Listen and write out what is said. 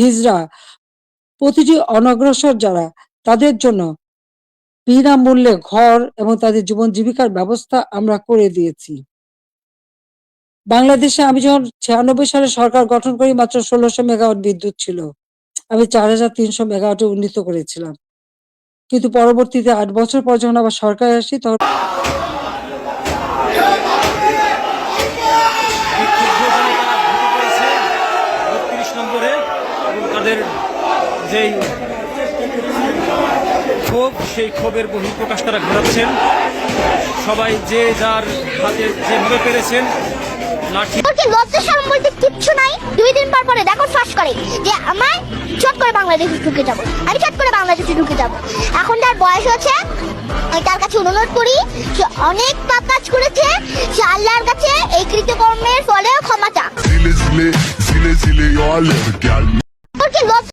হিজড়া প্রতিটি অনগ্রসর যারা, তাদের জন্য বিনামূল্যে ঘর এবং তাদের জীবন জীবিকার ব্যবস্থা আমরা করে দিয়েছি। বাংলাদেশে আমি যখন ছিয়ানব্বই সালে সরকার গঠন করি, মাত্র ষোলোশো মেগাওয়াট বিদ্যুৎ ছিল। আমি চার হাজার তিনশো মেগাওয়াটে উন্নীত করেছিলাম। কিন্তু পরবর্তীতে আট বছর পর যখন আবার সরকার আসি, তখন তাদের যেই ক্ষোভ সেই ক্ষোভের বহিঃপ্রকাশ তারা ঘোরাচ্ছেন সবাই যে যার হাতে যেভাবে পেরেছেন লাঠি তোর লজ্জা শরম বলতে কিচ্ছু নাই। দুই দিন পর পরে দেখো ফাঁস করে যে চট করে বাংলাদেশে ঢুকে যাব। আমি চট করে বাংলাদেশে ঢুকে যাব। এখন তার বয়স হচ্ছে আমি তার কাছে অনুরোধ করি সে অনেক পাপ কাজ করেছে সে আল্লাহর কাছে এই কৃতকর্মের ফলেও ক্ষমা চাক। love